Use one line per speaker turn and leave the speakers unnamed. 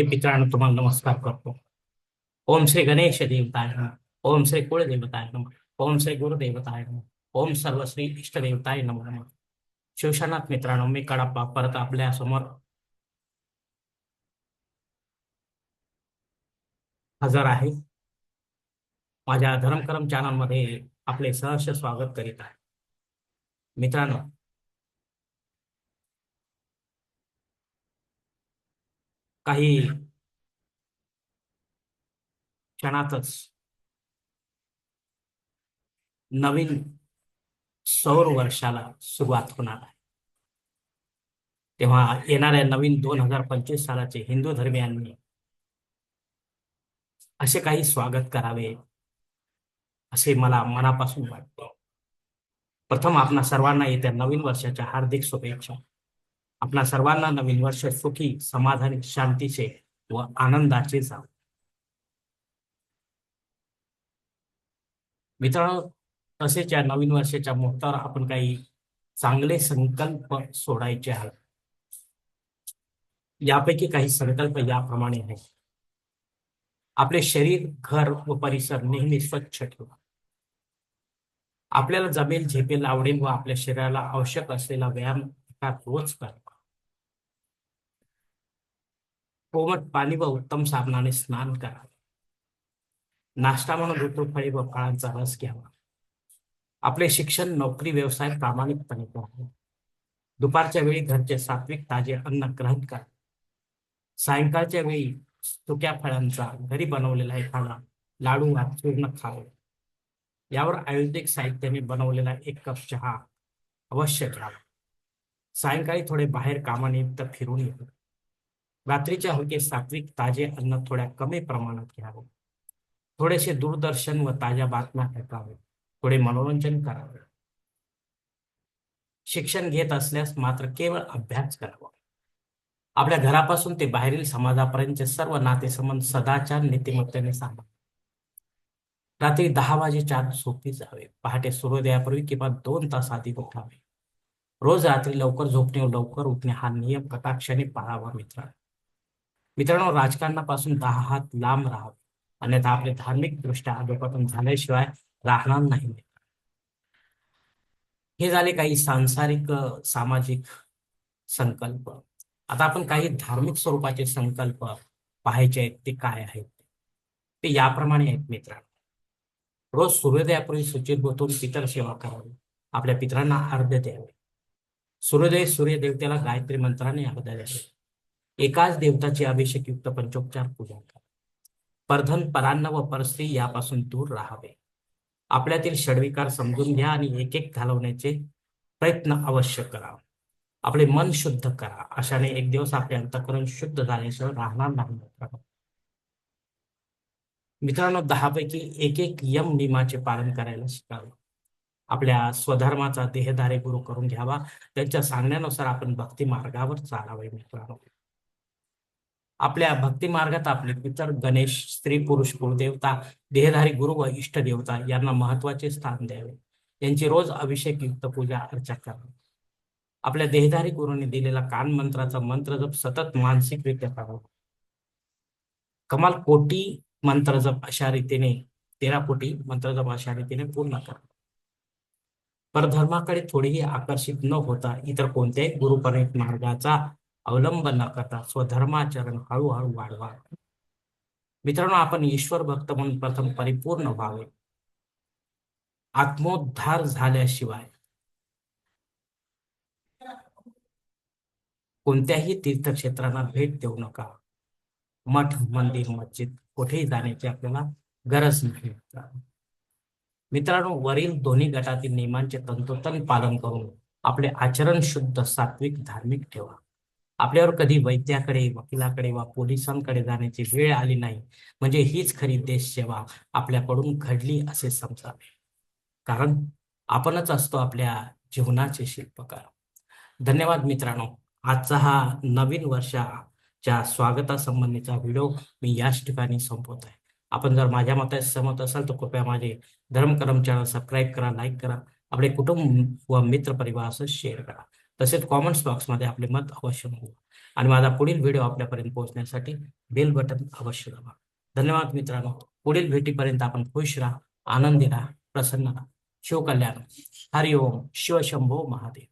हे मित्रांनो तुम्हाला नमस्कार करतो. ओम श्री गणेश देवताय नमः. ओम श्री कुळदेवताय नम. ओम श्री गुरुदेवताय नम. ओम सर्व श्री इष्टदेवताय नम नम. शिवशनाथ मित्रांनो मी कडाप्पा परत आपल्यासमोर हजर आहे. माझ्या धर्मकरम चॅनलमध्ये आपले सहर्ष स्वागत करीत आहे. मित्रांनो काही क्षणातच नवीन सौर वर्षाला सुरुवात होणार आहे. तेव्हा येणाऱ्या नवीन दोन हजार पंचवीस सालाचे हिंदू धर्मियांनी असे काही स्वागत करावे असे मला मनापासून वाटते. प्रथम आपणा सर्वांना येत्या नवीन वर्षाच्या हार्दिक शुभेच्छा. आपणा सर्वांना नवीन वर्ष सुखी समाधानी शांतीचे व आनंदाचे जाव. मित्रांनो तसेच या नवीन वर्षाच्या मुहूर्तावर आपण काही चांगले संकल्प सोडायचे आहात. यापैकी काही संकल्प याप्रमाणे आहेत. आपले शरीर घर व परिसर नेहमी स्वच्छ ठेवा. आपल्याला जमेल झेपेल आवडेल व आपल्या शरीराला आवश्यक असलेला व्यायाम रोज करा. कोमट पाणी व उत्तम साबणाने स्नान करा नाश्ता म्हणून ऋतुफळे व फळांचा रस घ्यावा. आपले शिक्षण नोकरी व्यवसाय प्रामाणिकपणे करावे. दुपारच्या वेळी घरचे सात्विक ताजे अन्न ग्रहण करा. सायंकाळच्या वेळी सुक्या फळांचा घरी बनवलेला एखादा लाडू वा चूर्ण खावे. यावर आयुर्वेदिक साहित्याने बनवलेला एक कप चहा अवश्य घ्यावा. सायंकाळी थोडे बाहेर कामानिमित्त फिरून येतो. रात्रीच्या हलके सात्विक ताजे अन्न थोड्या कमी प्रमाणात घ्यावे. थोडेसे दूरदर्शन व ताज्या बातम्या ऐकावे थोडे मनोरंजन करावे. शिक्षण घेत असल्यास मात्र केवळ अभ्यास करावा. आपल्या घरापासून ते बाहेरील समाजापर्यंतचे सर्व नातेसंबंध सदाचार नीतिमत्तेने सांगा. रात्री दहा वाजेच्या आत झोपी जावे. पहाटे सूर्योदयापूर्वी किंवा दोन तास आधी उठावे. रोज रात्री लवकर झोपणे व लवकर उठणे हा नियम कटाक्षाने पाळावा मित्रांनो. मित्रांनो राजकारणापासून दहा हात लांब राहावे. अन्यथा आपले धार्मिक दृष्ट्या अधोपतन झाल्याशिवाय राहणार नाही. हे झाले काही सांसारिक सामाजिक संकल्प. आता आपण काही धार्मिक स्वरूपाचे संकल्प पाहायचे आहेत ते काय आहेत? ते याप्रमाणे आहेत मित्रांनो. रोज सूर्योदयापूर्वी सुचित उठून पितर सेवा करावी. आपल्या पितरांना अर्ध्य द्यावे. सूर्योदय सूर्यदेवतेला गायत्री मंत्राने अर्ध्य द्यावे. एकाच देवताची अभिषेक युक्त पंचोपचार पूजा करा. परधन परान्न व परस्त्री यापासून दूर राहावे. आपल्यातील षडविकार समजून घ्या आणि एक एक घालवण्याचे प्रयत्न अवश्य करा. आपले मन शुद्ध करा. अशाने एक दिवस आपले अंतकरण शुद्ध झाल्याशिवाय राहणार नाही मित्रांनो. मित्रांनो दहापैकी एक एक यम नियमाचे पालन करायला शिकावे. आपल्या स्वधर्माचा देहधारे गुरु करून घ्यावा. त्यांच्या सांगण्यानुसार आपण भक्ती मार्गावर चालावे मित्रांनो. आपल्या भक्ती मार्गात आपले पितर गणेश स्त्री पुरुष कुलदेवता देहधारी गुरु व इष्ट देवता यांना महत्त्वाचे स्थान द्यावे. यांची रोज अभिषेक युक्त पूजा अर्चा करावी. आपल्या देहधारी गुरुने दिलेला कान मंत्राचा मंत्र जप सतत मानसिकरित्या करावा. कमाल कोटी मंत्र जप अशा रीतीने तेरा कोटी मंत्र जप अशा रीतीने पूर्ण करा. परधर्माकडे थोडीही आकर्षित न होता इतर कोणत्याही गुरुपरित मार्गाचा अवलंब न करता स्वधर्माचरण हळूहळू वाढवा. मित्रांनो आपण ईश्वर भक्त म्हणून प्रथम परिपूर्ण व्हावे. आत्मोद्धार झाल्याशिवाय कोणत्याही तीर्थक्षेत्रांना भेट देऊ नका. मठ मंदिर मस्जिद कुठेही जाण्याची आपल्याला गरज नाही. मित्रांनो वरील दोन्ही गटातील नियमांचे तंतोतंत पालन करून आपले आचरण शुद्ध सात्विक धार्मिक ठेवा. आपल्यावर कधी वैद्याकडे वकिलाकडे वा पोलिसांकडे जाण्याची वेळ आली नाही. म्हणजे हीच खरी देश सेवा आपल्याकडून घडली असे समजावे कारण आपणच असतो आपल्या जीवनाचे शिल्पकार. धन्यवाद मित्रांनो. आजचा हा नवीन वर्षाच्या स्वागतासंबंधीचा व्हिडिओ मी याच ठिकाणी संपवत आहे. आपण जर माझ्या मताशी सहमत असाल तर कृपया माझे धर्मकरम चॅनल सबस्क्राईब करा लाईक करा. आपले कुटुंब व मित्र परिवारासह शेअर करा. तसेच कॉमेंट्स बॉक्समध्ये आपले मत अवश्य मागवा. आणि माझा पुढील व्हिडिओ आपल्यापर्यंत पोहोचण्यासाठी बेल बटन अवश्य दाबा. धन्यवाद मित्रांनो. पुढील भेटीपर्यंत आपण खुश राहा आनंदी राहा प्रसन्न राहा. शिवकल्याण. हरिओम. शिवशंभो महादेव.